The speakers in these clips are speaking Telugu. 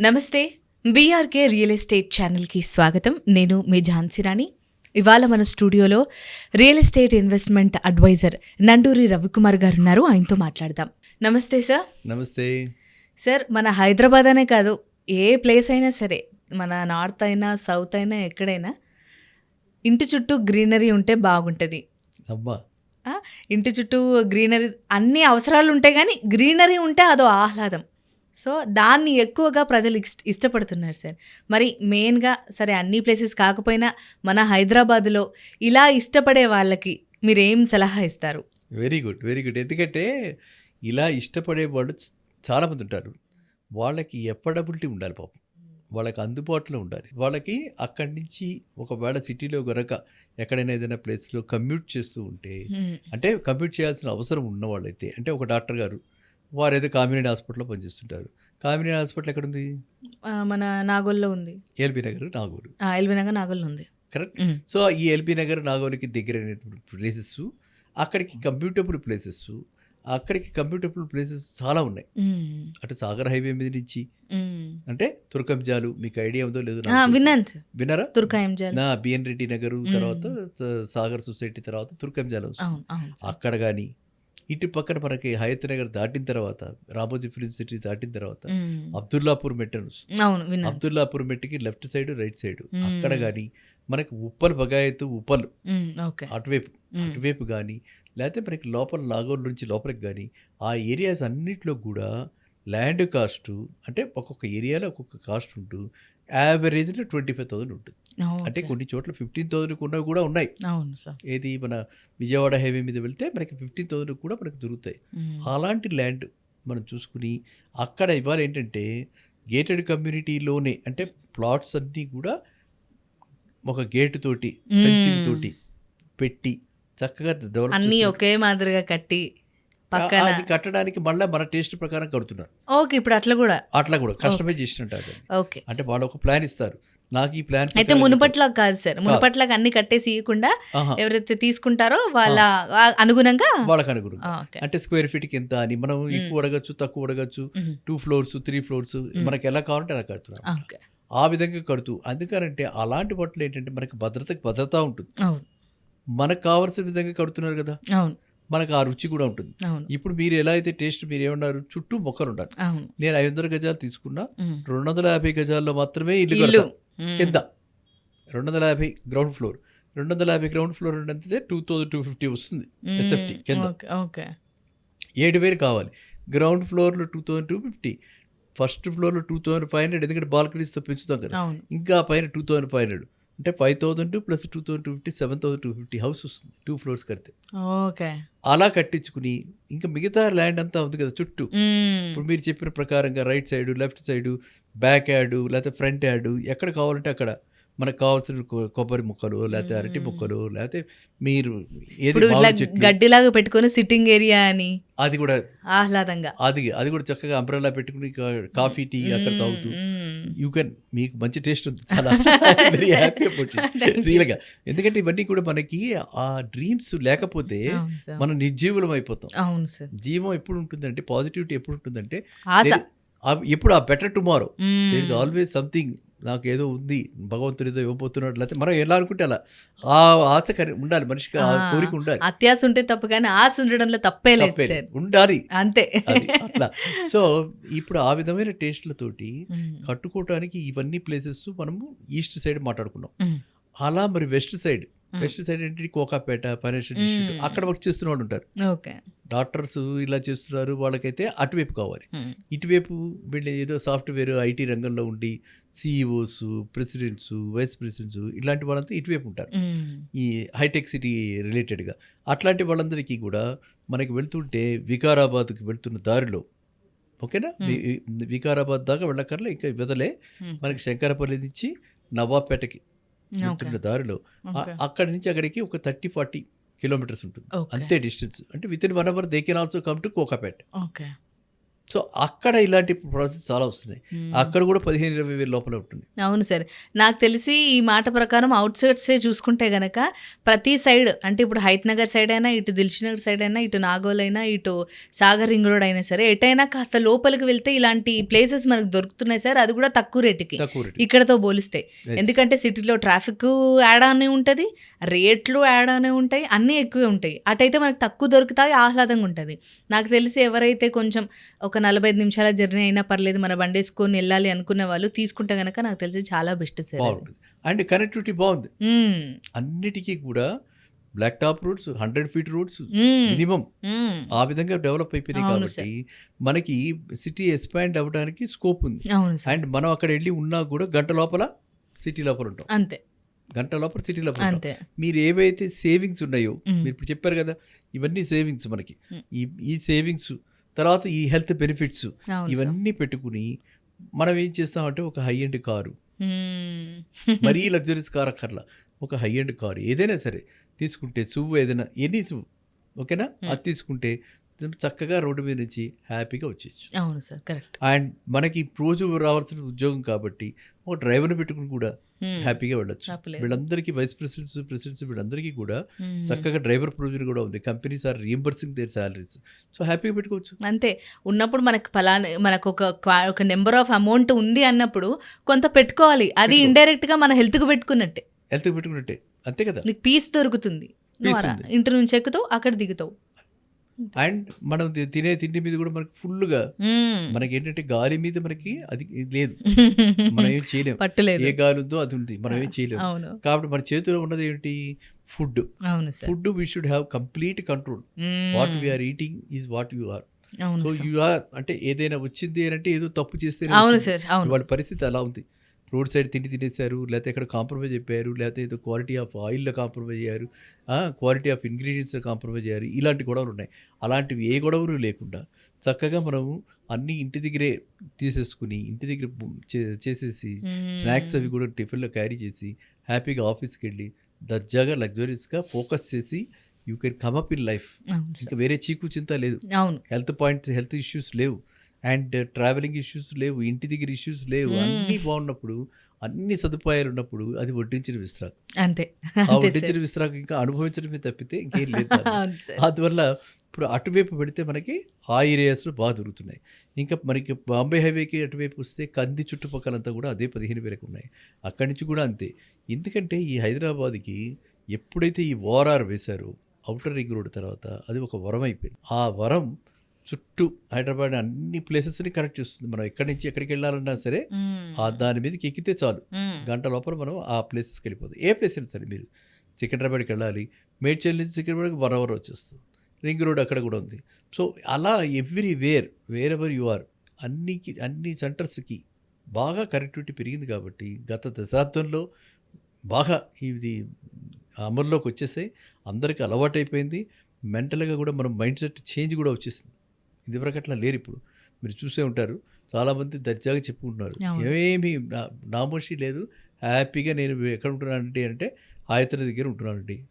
నమస్తే బీఆర్కే రియల్ ఎస్టేట్ ఛానల్కి స్వాగతం. నేను మీ ఝాన్సీరాణి ఇవాళ మన స్టూడియోలో real estate investment advisor Nanduri Ravikumar garu ఉన్నారు ఆయనతో మాట్లాడదాం. నమస్తే సార్. నమస్తే. సార్ మన హైదరాబాద్ అనే కాదు ఏ ప్లేస్ అయినా సరే మన నార్త్ అయినా సౌత్ అయినా ఎక్కడైనా ఇంటి చుట్టూ గ్రీనరీ ఉంటే బాగుంటుంది. అబ్బా. ఇంటి చుట్టూ గ్రీనరీ అన్ని అవసరాలు ఉంటాయి కానీ గ్రీనరీ ఉంటే అదో ఆహ్లాదం. సో దాన్ని ఎక్కువగా ప్రజలు ఇష్ట ఇష్టపడుతున్నారు సార్. మరి మెయిన్గా సరే అన్ని ప్లేసెస్ కాకపోయినా మన హైదరాబాద్లో ఇలా ఇష్టపడే వాళ్ళకి మీరు ఏం సలహా ఇస్తారు? Very good very good. ఎందుకంటే ఇలా ఇష్టపడే వాళ్ళు చాలామంది ఉంటారు. వాళ్ళకి ఎఫర్డబిలిటీ ఉండాలి పాపం. వాళ్ళకి అందుబాటులో ఉండాలి. వాళ్ళకి అక్కడి నుంచి ఒకవేళ సిటీలో గనక ఎక్కడైనా ఏదైనా ప్లేస్లో కమ్యూట్ చేస్తూ ఉంటే. అంటే కమ్యూట్ చేయాల్సిన అవసరం ఉన్న వాళ్ళైతే అంటే ఒక డాక్టర్ గారు వారు ఏదో కామినేని హాస్పిటల్లో పనిచేస్తుంటారు కామినేని హాస్పిటల్ ఎక్కడుంది ఆ, మన నాగోల్లో ఉంది ఎల్బీ నగర్ నాగూరు ఆ, ఎల్బీ నగర్ నాగోల్లో ఉంది కరెక్ట్. సో ఈ ఎల్బీ నగర్ నాగోలికి దగ్గరైనటువంటి ప్లేసెస్ అక్కడికి కంప్యూటబుల్ ప్లేసెస్ అక్కడికి కంప్యూటబుల్ ప్లేసెస్ చాలా ఉన్నాయి. అటు సాగర్ హైవే మీద నుంచి. అంటే తురకంజాలు మీకు ఐడియా ఉందో లేదో. విన్నాను విన్నారా తుర్కాయం జాల్ నా బిఎన్ రెడ్డి నగరు. తర్వాత సాగర్ సొసైటీ తర్వాత తురకంజాలు. అక్కడ కానీ ఇటు పక్కన మనకి హయత్ నగర్ దాటిన తర్వాత రామోజీ ఫిలిం సిటీ దాటిన తర్వాత. అబ్దుల్లాపూర్ మెట్ అని వస్తుంది అవును విన్నాను అబ్దుల్లాపూర్ మెట్కి లెఫ్ట్ సైడ్ రైట్ సైడ్. అక్కడ కానీ మనకి ఉప్పల్ బగాయతు ఉప్పల్ అటువైపు. అటువైపు కానీ లేకపోతే మనకి లోపల నాగోల్ నుంచి లోపలికి కానీ ఆ ఏరియాస్ అన్నిట్లో కూడా ల్యాండ్ కాస్ట్ అంటే ఒక్కొక్క ఏరియాలో ఒక్కొక్క కాస్ట్ ఉంటూ యావరేజ్లో ట్వంటీ ఫైవ్ థౌసండ్ ఉంటుంది అంటే ఓకే. కొన్ని చోట్ల ఫిఫ్టీన్ థౌసండ్ ఉన్నవి కూడా ఉన్నాయి అవును సార్ ఏది మన విజయవాడ హైవే మీద వెళ్తే మనకి ఫిఫ్టీన్ థౌసండ్ కూడా మనకి దొరుకుతాయి మ్మ్. అలాంటి ల్యాండ్ మనం చూసుకుని అక్కడ ఇవాళ ఏంటంటే గేటెడ్ కమ్యూనిటీలోనే అంటే ప్లాట్స్ అన్నీ కూడా ఒక గేట్ తోటి ఫెన్సింగ్ మ్మ్. తోటి పెట్టి చక్కగా డెవలప్ అన్నీ ఒకే మాదిరిగా కట్టి పక్కన. అది కట్టడానికి మళ్ళీ మన టేస్ట్ ప్రకారం కడుతున్నారు. ఓకే ఇప్పుడు అట్లా కూడా? అట్లా కూడా కస్టమైజ్ చేసినట్టు. ఓకే. అంటే వాళ్ళు ఒక ప్లాన్ ఇస్తారు. నాకు ఈ ప్లాన్ అయితే మునుపట్లా కాదు సార్. మునుపట్లాగా అన్ని కట్టేసి ఇవ్వకుండా ఎవరైతే తీసుకుంటారో వాళ్ళ అనుగుణంగా? వాళ్ళకి అనుగుణంగా. అంటే స్క్వేర్ ఫీట్కి ఎంత అని మనం ఎక్కువ అడగచ్చు తక్కువ అడగచ్చు. టూ ఫ్లోర్స్ త్రీ ఫ్లోర్స్ మనకి ఎలా కావాలంటే అలా కడుతున్నాం ఆ విధంగా కడుతూ అందుకనంటే అలాంటి బట్టలు ఏంటంటే మనకి భద్రతకి భద్రత ఉంటుంది. మనకు కావాల్సిన విధంగా కడుతున్నారు కదా. అవును. మనకు ఆ రుచి కూడా ఉంటుంది. ఇప్పుడు మీరు ఎలా అయితే టేస్ట్ మీరు ఏమన్నారు? చుట్టూ మొక్కలు ఉండాలి. నేను ఐదు వందల గజాలు తీసుకున్నా. రెండు వందల యాభై గజాల్లో మాత్రమే ఇల్లు. కింద. రెండు వందల యాభై గ్రౌండ్ ఫ్లోర్. రెండు వందల యాభై గ్రౌండ్ ఫ్లోర్ అంటే టూ థౌజండ్ టూ ఫిఫ్టీ వస్తుంది. ఎస్ఎఫ్టీ కింద. ఓకే ఏడు వేలు కావాలి. గ్రౌండ్ ఫ్లోర్లో two thousand two fifty first ఫ్లోర్లో టూ థౌజండ్ ఫైవ్ హండ్రెడ్ ఎందుకంటే బాల్కనీస్తో పెంచుతాం కదా. ఇంకా పైన టూ థౌజండ్ ఫైవ్ హండ్రెడ్. అంటే five thousand plus two thousand two fifty seven thousand two fifty house వస్తుంది టూ ఫ్లోర్స్ కడితే. ఓకే. అలా కట్టించుకుని ఇంకా మిగతా ల్యాండ్ అంతా ఉంది కదా చుట్టూ. ఇప్పుడు మీరు చెప్పిన ప్రకారంగా right side left side back yard లేకపోతే ఫ్రంట్ యాడ్ ఎక్కడ కావాలంటే అక్కడ. మనకు కావాల్సిన కొబ్బరి ముక్కలు లేకపోతే అరటి ముక్కలు లేకపోతే మీరు ఏది గడ్డిలాగా పెట్టుకొని సిట్టింగ్ ఏరియా అని. అది కూడా ఆహ్లాదంగా. అది అది కూడా చక్కగా అంబ్రెల్లా పెట్టుకుని కాఫీ టీ అక్కడ తాగుతూ. యూ కెన్ మీకు మంచి టేస్ట్ ఉంది. చాలా వెరీ హ్యాపీ అబౌట్ రియల్గా ఎందుకంటే ఇవన్నీ కూడా మనకి ఆ డ్రీమ్స్ లేకపోతే. మనం నిర్జీవులం అయిపోతాం. అవును సార్. జీవం ఎప్పుడు ఉంటుందంటే పాజిటివిటీ ఎప్పుడు ఉంటుందంటే ఎప్పుడు ఆ better tomorrow hmm. There is always something నాకు ఏదో ఉంది భగవంతుడు ఏదో ఇవ్వబోతున్నాడు లేకపోతే మనం ఎలా అనుకుంటే అలా. ఆ ఆశ ఉండాలి మనిషికి ఆ కోరిక ఉండాలి. అత్యాశ ఉంటే తప్పు కానీ ఆశ ఉండడంలో తప్పే లేదు ఉండాలి. అంతే. అట్లా. సో ఇప్పుడు ఆ విధమైన టేస్ట్లతోటి. కట్టుకోవటానికి ఇవన్నీ ప్లేసెస్ మనము ఈస్ట్ సైడ్ మాట్లాడుకున్నాం. అలా మరి వెస్ట్ సైడ్ వెస్ట్ సైడ్ ఏంటి కోకాపేట డిస్ట్రిక్ట్ మ్మ్. అక్కడ వర్క్ చేస్తున్న వాళ్ళు ఉంటారు. ఓకే డాక్టర్స్ ఇలా చేస్తున్నారు వాళ్ళకైతే అటువైపు కావాలి. మ్మ్. ఇటువైపు వీళ్ళు ఏదో సాఫ్ట్వేర్ ఐటీ రంగంలో ఉండి సిఇఓస్ ప్రెసిడెంట్స్ వైస్ ప్రెసిడెంట్స్ ఇలాంటి వాళ్ళంతా ఇటువైపు ఉంటారు. మ్మ్. ఈ హైటెక్ సిటీ రిలేటెడ్గా అట్లాంటి వాళ్ళందరికీ కూడా మనకి వెళ్తుంటే వికారాబాద్కి వెళ్తున్న దారిలో ఓకేనా? వికారాబాద్ దాకా వెళ్ళక్కర్లే ఇంకా మ్మ్. మనకి శంకరపల్లి నుంచి నవాబ్పేటకి వెళ్తున్న దారిలో. అక్కడి నుంచి అక్కడికి ఒక థర్టీ ఫార్టీ కిలోమీటర్స్ ఉంటుంది. అంతే డిస్టెన్స్. అంటే within one hour they can also come to Kokapet. Okay. So అక్కడ ఇలాంటి ప్రాసెస్ చాలా వస్తున్నాయి. అక్కడ కూడా పదిహేను ఇరవై వేల లోపల ఉంటుంది. అవును సార్. నాకు తెలిసి ఈ మాట ప్రకారం అవుట్స్కట్సే చూసుకుంటే గనక ప్రతి సైడ్ అంటే ఇప్పుడు హైత్ నగర్ సైడ్ అయినా ఇటు దిల్షునగర్ సైడ్ అయినా ఇటు నాగోల్ అయినా ఇటు సాగర్ రింగ్ రోడ్ అయినా సరే ఎటైనా కాస్త లోపలికి వెళ్తే ఇలాంటి ప్లేసెస్ మనకు దొరుకుతున్నాయి సార్. అది కూడా తక్కువ రేటుకి ఇక్కడతో పోలిస్తే. ఎందుకంటే సిటీలో ట్రాఫిక్ యాడ్ అనే ఉంటుంది రేట్లు యాడ్ అనే ఉంటాయి అన్నీ ఎక్కువే ఉంటాయి. అటైతే మనకు తక్కువ దొరుకుతాయి ఆహ్లాదంగా ఉంటుంది. నాకు తెలిసి ఎవరైతే కొంచెం ఒక నలభై ఐదు నిమిషాల జర్నీ అయినా పర్లేదు మన బండి వేసుకొని వెళ్ళాలి అనుకునే వాళ్ళు తీసుకుంటే కనుక నాకు తెలిసి చాలా బెస్ట్ సార్. బాగుంటుంది అండ్ కనెక్టివిటీ బాగుంది. అన్నిటికీ కూడా black top roads hundred feet roads. Minimum. ఆ విధంగా డెవలప్ అయిపోయినాయి కాబట్టి మనకి సిటీ ఎక్స్పాండ్ అవ్వడానికి స్కోప్ ఉంది అండ్ మనం అక్కడ వెళ్ళి ఉన్నా కూడా గంట లోపల సిటీ లోపల ఉంటాం అంతే గంట లోపల సిటీ లోపల అంతే మీరు ఏవైతే సేవింగ్స్ ఉన్నాయో. మీరు ఇప్పుడు చెప్పారు కదా ఇవన్నీ సేవింగ్స్ మనకి. ఈ ఈ సేవింగ్స్ తర్వాత ఈ హెల్త్ బెనిఫిట్స్ ఇవన్నీ పెట్టుకుని మనం ఏం చేస్తామంటే ఒక హై ఎండ్ కారు. మరీ లగ్జరీస్ కార్ అక్కర్లా. ఒక హై ఎండ్ కారు ఏదైనా సరే తీసుకుంటే సువ్వు ఏదైనా ఎనీ సువ్వు ఓకేనా? అది తీసుకుంటే చక్కగా రోడ్డు మీద నుంచి హ్యాపీగా వచ్చేయచ్చు. అవును సార్ కరెక్ట్. అండ్ మనకి రోజు రావాల్సిన ఉద్యోగం కాబట్టి ఒక డ్రైవర్ని పెట్టుకుని కూడా హ్యాపీగా వెళ్ళొచ్చు. వీళ్ళందరికీ వైస్ ప్రెసిడెంట్స్ ప్రెసిడెంట్స్ వీళ్ళందరికీ కూడా. చక్కగా డ్రైవర్ ప్రొవిజన్ కూడా ఉంది. Companies are reimbursing their salaries so హ్యాపీగా పెట్టుకోవచ్చు. అంతే. ఉన్నప్పుడు మనకు పలానా మనకు ఒక ఒక నెంబర్ ఆఫ్ అమౌంట్ ఉంది అన్నప్పుడు కొంత పెట్టుకోవాలి. అది పెట్టుకో. ఇండైరెక్ట్గా మన హెల్త్కు పెట్టుకున్నట్టే. హెల్త్ పెట్టుకున్నట్టే. అంతే కదా? నీకు పీస్ దొరుకుతుంది. ఇంటి నుంచి ఎక్కుతావు అక్కడ దిగుతావు. అండ్ మనం తినే తిండి మీద కూడా మనకి ఫుల్గా మ్మ్. మనకి ఏంటంటే గాలి మీద మనకి అది లేదు. మనం ఏం చేయలేం. పట్టులేదు ఏ గాలి ఉందో అది ఉంది. మనం ఏం చేయలేము కాబట్టి మన చేతిలో ఉన్నది ఏంటి? Food. Food we should have complete control. What we are eating is what you are so. You are అంటే ఏదైనా వచ్చింది అంటే ఏదో తప్పు చేస్తే వాళ్ళ పరిస్థితి అలా ఉంది. రోడ్ సైడ్ తిండి తినేశారు లేకపోతే ఎక్కడ కాంప్రమైజ్ అయిపోయారు లేకపోతే ఏదో క్వాలిటీ ఆఫ్ ఆయిల్లో కాంప్రమైజ్ అయ్యారు క్వాలిటీ ఆఫ్ ఇంగ్రీడియంట్స్లో కాంప్రమైజ్ అయ్యారు ఇలాంటి గొడవలు ఉన్నాయి. అలాంటివి ఏ గొడవలు లేకుండా చక్కగా మనము అన్నీ ఇంటి దగ్గరే తీసేసుకుని ఇంటి దగ్గర చేసేసి. స్నాక్స్ అవి కూడా టిఫిన్లో క్యారీ చేసి హ్యాపీగా ఆఫీస్కి వెళ్ళి దర్జాగా లగ్జరీస్గా ఫోకస్ చేసి you can come up in life ఇంకా వేరే చీకు చింత లేదు. అవును. హెల్త్ పాయింట్స్ హెల్త్ ఇష్యూస్ లేవు. అండ్ ట్రావెలింగ్ ఇష్యూస్ లేవు ఇంటి దగ్గర ఇష్యూస్ లేవు. అన్నీ బాగున్నప్పుడు అన్ని సదుపాయాలు ఉన్నప్పుడు అది వడ్డించిన విశ్రాక్ అంతే. ఆ వడ్డించిన విశ్రాక్ ఇంకా అనుభవించడమే తప్పితే ఇంకేం లేదు అందువల్ల ఇప్పుడు అటువైపు పెడితే మనకి ఆ ఏరియాస్లో బాగా దొరుకుతున్నాయి. ఇంకా మనకి బాంబే హైవేకి అటువైపు వస్తే కంది చుట్టుపక్కలంతా కూడా అదే పదిహేను వేలకు ఉన్నాయి. అక్కడి నుంచి కూడా అంతే. ఎందుకంటే ఈ హైదరాబాద్కి ఎప్పుడైతే ఈ ఓఆర్ఆర్ వేశారో అవుటర్ రింగ్ రోడ్ తర్వాత అది ఒక వరం అయిపోయింది. ఆ వరం చుట్టూ హైదరాబాద్ అన్ని ప్లేసెస్ని కనెక్ట్ చేస్తుంది. మనం ఎక్కడి నుంచి ఎక్కడికి వెళ్ళాలన్నా సరే. ఆ దాని మీదకి ఎక్కితే చాలు. గంట లోపల మనం ఆ ప్లేసెస్కి వెళ్ళిపోతాం. ఏ ప్లేస్ అయినా సరే మీరు సికింద్రాబాద్కి వెళ్ళాలి మేడ్చల్ నుంచి సికింద్రాబాద్కి వన్ అవర్ వచ్చేస్తుంది. రింగ్ రోడ్ అక్కడ కూడా ఉంది. సో అలా everywhere wherever you are అన్నికి అన్ని సెంటర్స్కి బాగా కనెక్టివిటీ పెరిగింది కాబట్టి గత దశాబ్దంలో బాగా ఇది అమల్లోకి వచ్చేసాయి. అందరికీ అలవాటైపోయింది. మెంటల్గా కూడా మనం మైండ్ సెట్ చేంజ్ కూడా వచ్చేసింది. ఇదివరకు అట్లా లేరు ఇప్పుడు. మీరు చూసే ఉంటారు. చాలామంది దర్జాగా చెప్పుకుంటున్నారు. అవును. ఏమీ నా- నామోషి లేదు. హ్యాపీగా నేను ఎక్కడ ఉంటున్నానంటే అంటే హాయతన దగ్గర ఉంటున్నానండి.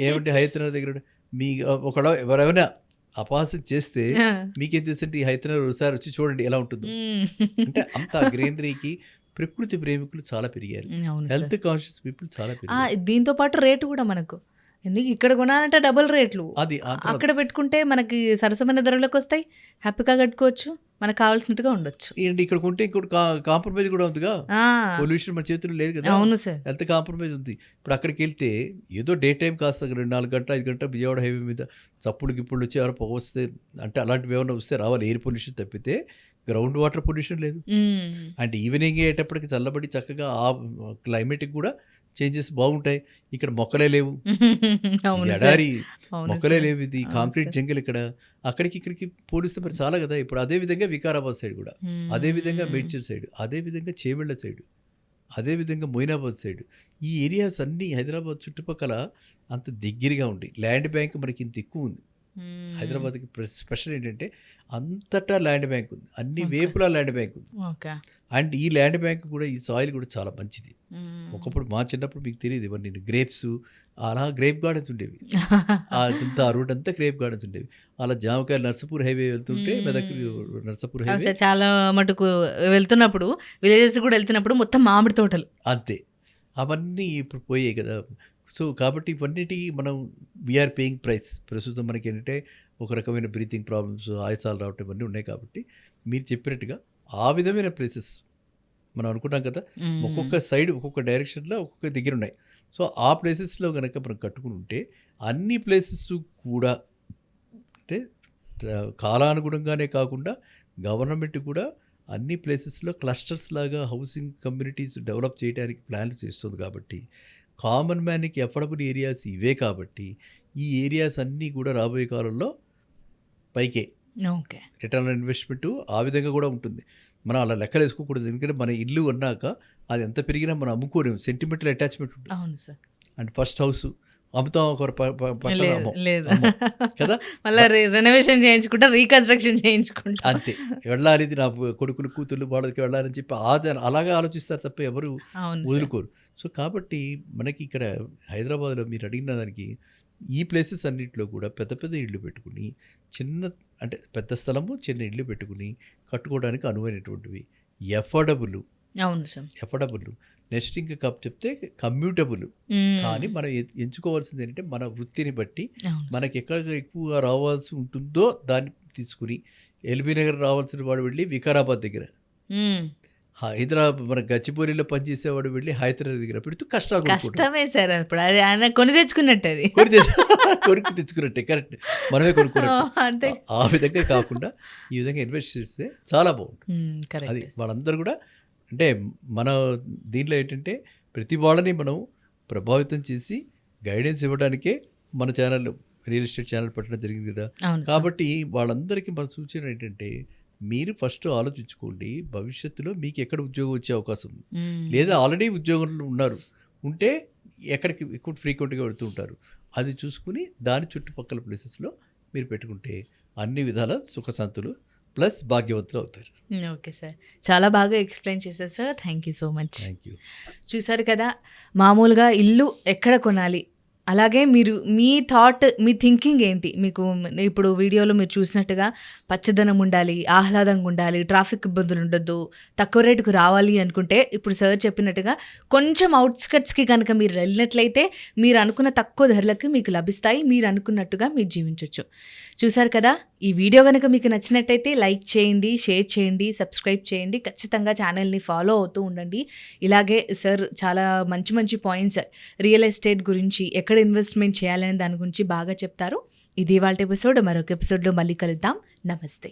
ఏమంటే హైతన దగ్గర మీ ఒకడ ఎవరైనా అపహాసం చేస్తే. మీకేం తెలుసంటే ఈ హైతన ఒకసారి వచ్చి చూడండి ఎలా ఉంటుందో. అంటే అంత గ్రీనరీకి ప్రకృతి ప్రేమికులు చాలా పెరిగారు. హెల్త్ కాన్షియస్ పీపుల్ చాలా పెరిగారు. దీంతో పాటు రేటు కూడా మనకు. ఎందుకు ఇక్కడ కొనాలంటే డబుల్ రేట్లు? అది అక్కడ పెట్టుకుంటే మనకి సరసమైన ధరలకు వస్తాయి హ్యాపీగా కట్టుకోవచ్చు మనకు కావాల్సినట్టుగా ఉండొచ్చు. ఏంటి ఇక్కడ కొంటే ఇంకోటి కాంప్రమైజ్ కూడా ఉందిగా? పొల్యూషన్ మన చేతుల్లో లేదు కదా? అవును సార్. హెల్త్ కాంప్రమైజ్ ఉంది? ఇప్పుడు అక్కడికి వెళ్తే ఏదో డే టైం కాస్త రెండు నాలుగు గంటల ఐదు గంటల విజయవాడ హైవే మీద చప్పుడు గిప్పుడు వచ్చి ఎవరు పొగ వస్తే అంటే అలాంటివి ఏమైనా వస్తే రావాలి ఎయిర్ పొల్యూషన్ తప్పితే గ్రౌండ్ వాటర్ పొల్యూషన్ లేదు. అండ్ ఈవినింగ్ అయ్యేటప్పటికి చల్లబడి చక్కగా ఆ క్లైమేట్కి కూడా చేంజెస్ బాగుంటాయి. ఇక్కడ మొక్కలే లేవు. ఎడారి మొక్కలే. లేవు. ఇది కాంక్రీట్. జంగిల్ ఇక్కడ. అక్కడికి ఇక్కడికి పోలిస్తే మరి చాలా కదా. ఇప్పుడు అదే విధంగా వికారాబాద్ సైడ్ కూడా. అదే విధంగా. మేడ్చల్ సైడ్. అదే విధంగా చేవెళ్ళ సైడ్. అదే విధంగా మొయినాబాద్ సైడ్. ఈ ఏరియాస్ అన్నీ హైదరాబాద్ చుట్టుపక్కల అంత దగ్గరగా ఉండి ల్యాండ్ బ్యాంక్ మనకి ఇంత ఎక్కువ ఉంది. హైదరాబాద్కి ప్ర- స్పెషల్ ఏంటంటే అంతటా ల్యాండ్ బ్యాంక్ ఉంది. అన్ని. వేపులా ల్యాండ్ బ్యాంక్ ఉంది. అండ్ ఈ ల్యాండ్ బ్యాంక్ కూడా ఈ సాయిల్ కూడా చాలా మంచిది. మ్మ్. ఒకప్పుడు మా చిన్నప్పుడు మీకు తెలియదు ఇవన్నీ గ్రేప్స్ అలా గ్రేప్ గార్డెన్స్ ఉండేవి. ఆ రూట్ అంతా గ్రేప్ గార్డెన్స్ ఉండేవి. అలా జామకాయలు నర్సపూర్ హైవే వెళ్తుంటే మ్మ్. మెదక్ నర్సపూర్ హైవే. చాలా మటుకు వెళ్తున్నప్పుడు విలేజెస్ కూడా వెళ్తున్నప్పుడు మొత్తం మామిడి తోటలు. అంతే. అవన్నీ ఇప్పుడు పోయాయి కదా. సో కాబట్టి ఇవన్నిటికి మనం వీఆర్ పేయింగ్ ప్రైస్ ప్రస్తుతం మనకి ఏంటంటే ఒక రకమైన బ్రీతింగ్ ప్రాబ్లమ్స్ ఆయాసాలు రావటం ఇవన్నీ ఉన్నాయి కాబట్టి మీరు చెప్పినట్టుగా ఆ విధమైన ప్లేసెస్ మనం అనుకుంటాం కదా. ఒక్కొక్క సైడ్ ఒక్కొక్క డైరెక్షన్లో ఒక్కొక్క దగ్గర ఉన్నాయి సో ఆ ప్లేసెస్లో కనుక మనం కట్టుకుని ఉంటే అన్ని ప్లేసెస్ కూడా అంటే కాలానుగుణంగానే కాకుండా గవర్నమెంట్ కూడా అన్ని ప్లేసెస్లో క్లస్టర్స్ లాగా హౌసింగ్ కమ్యూనిటీస్ డెవలప్ చేయడానికి ప్లాన్స్ చేస్తుంది కాబట్టి కామన్ మ్యాన్కి ఎఫర్డబుల్ ఏరియాస్ ఇవే కాబట్టి ఈ ఏరియాస్ అన్నీ కూడా రాబోయే కాలంలో పైకే. ఓకే. రిటర్న్ ఆన్ ఇన్వెస్ట్మెంట్ ఆ విధంగా కూడా ఉంటుంది. మనం అలా లెక్కలు వేసుకోకూడదు. ఎందుకంటే మన ఇల్లు అన్నాక అది ఎంత పెరిగినా మనం అమ్ముకోలేము. సెంటిమెంటల్ అటాచ్మెంట్ ఉంటుంది. అవును సార్. అండ్ ఫస్ట్ హౌస్ అమ్ముతాం ఒక ప- ప- పక్కన లేదు అమ్మం. లేదు. అమ్మం. కదా? మళ్ళీ రెనోవేషన్ చేయించుకుంటా రీకన్స్ట్రక్షన్ చేయించుకుంటా. అంతే. వెళ్ళాలి నా కొడుకులు కూతుళ్ళు వాళ్ళకి వెళ్ళాలని చెప్పి అలాగే ఆలోచిస్తారు తప్ప ఎవరు. వదులుకోరు. సో కాబట్టి మనకి ఇక్కడ హైదరాబాద్లో మీరు అడిగిన దానికి ఈ ప్లేసెస్ అన్నింటిలో కూడా పెద్ద పెద్ద ఇళ్ళు పెట్టుకుని చిన్న అంటే పెద్ద స్థలము చిన్న ఇళ్ళు పెట్టుకుని కట్టుకోవడానికి అనువైనటువంటివి ఎఫర్డబుల్. అవును సార్. ఎఫర్డబుల్. నెక్స్ట్ ఇంకా కప్ చెప్తే కమ్యూటబుల్. కానీ మనం ఎంచుకోవాల్సింది ఏంటంటే మన వృత్తిని బట్టి. మనకి ఎక్కడ ఎక్కువగా రావాల్సి ఉంటుందో దాన్ని తీసుకుని ఎల్బీ నగర్ రావాల్సిన వాడు వెళ్ళి వికారాబాద్ దగ్గర. హైదరాబాద్ మన గచ్చిబౌలిలో పనిచేసేవాడు వెళ్ళి హైదరాబాద్ దగ్గర పెడుతూ కష్టాలు. కష్టమే సార్ అప్పుడు అది ఆయన కొని తెచ్చుకున్నట్టు అది. కొని కొనుక్కు తెచ్చుకున్నట్టే కరెక్ట్. మనమే కొనుక్కున్నట్టు. అంతే. ఆ విధంగా కాకుండా ఈ విధంగా ఇన్వెస్ట్ చేస్తే చాలా బాగుంటుంది. అది వాళ్ళందరూ కూడా అంటే మన దీంట్లో ఏంటంటే ప్రతి వాళ్ళని మనం ప్రభావితం చేసి గైడెన్స్ ఇవ్వడానికే మన ఛానల్ రియల్ ఎస్టేట్ ఛానల్ పెట్టడం జరిగింది కదా. కాబట్టి వాళ్ళందరికీ మన సూచన ఏంటంటే మీరు ఫస్ట్ ఆలోచించుకోండి భవిష్యత్తులో మీకు ఎక్కడ ఉద్యోగం వచ్చే అవకాశం. లేదా ఆల్రెడీ ఉద్యోగంలో ఉన్నారు ఉంటే ఎక్కడికి ఎక్కువ ఫ్రీక్వెంట్గా వెళుతూ ఉంటారు అది చూసుకుని దాని చుట్టుపక్కల ప్లేసెస్లో మీరు పెట్టుకుంటే అన్ని విధాల సుఖశాంతులు ప్లస్ భాగ్యవంతులు అవుతారు. Okay sir. చాలా బాగా ఎక్స్ప్లెయిన్ చేశారు sir. Thank you so much thank you చూసారు కదా మామూలుగా ఇల్లు ఎక్కడ కొనాలి? అలాగే మీరు మీ థాట్ మీ థింకింగ్ ఏంటి? మీకు ఇప్పుడు వీడియోలో మీరు చూసినట్టుగా పచ్చదనం ఉండాలి ఆహ్లాదంగా ఉండాలి ట్రాఫిక్ ఇబ్బందులు ఉండొద్దు తక్కువ రేటుకు రావాలి అనుకుంటే ఇప్పుడు సార్ చెప్పినట్టుగా కొంచెం అవుట్స్కట్స్కి కనుక మీరు వెళ్ళినట్లయితే మీరు అనుకున్న తక్కువ ధరలకు మీకు లభిస్తాయి మీరు అనుకున్నట్టుగా మీరు జీవించవచ్చు చూసారు కదా ఈ వీడియో కనుక మీకు నచ్చినట్టయితే లైక్ చేయండి షేర్ చేయండి సబ్స్క్రైబ్ చేయండి. ఖచ్చితంగా ఛానల్ని ఫాలో అవుతూ ఉండండి. ఇలాగే సార్ చాలా మంచి మంచి పాయింట్స్ రియల్ ఎస్టేట్ గురించి ఎక్కడ ఇన్వెస్ట్మెంట్ చేయాలనే దాని గురించి బాగా చెప్తారు. ఇది వాళ్ళ ఎపిసోడ్. మరొక ఎపిసోడ్లో మళ్ళీ కలుద్దాం. నమస్తే.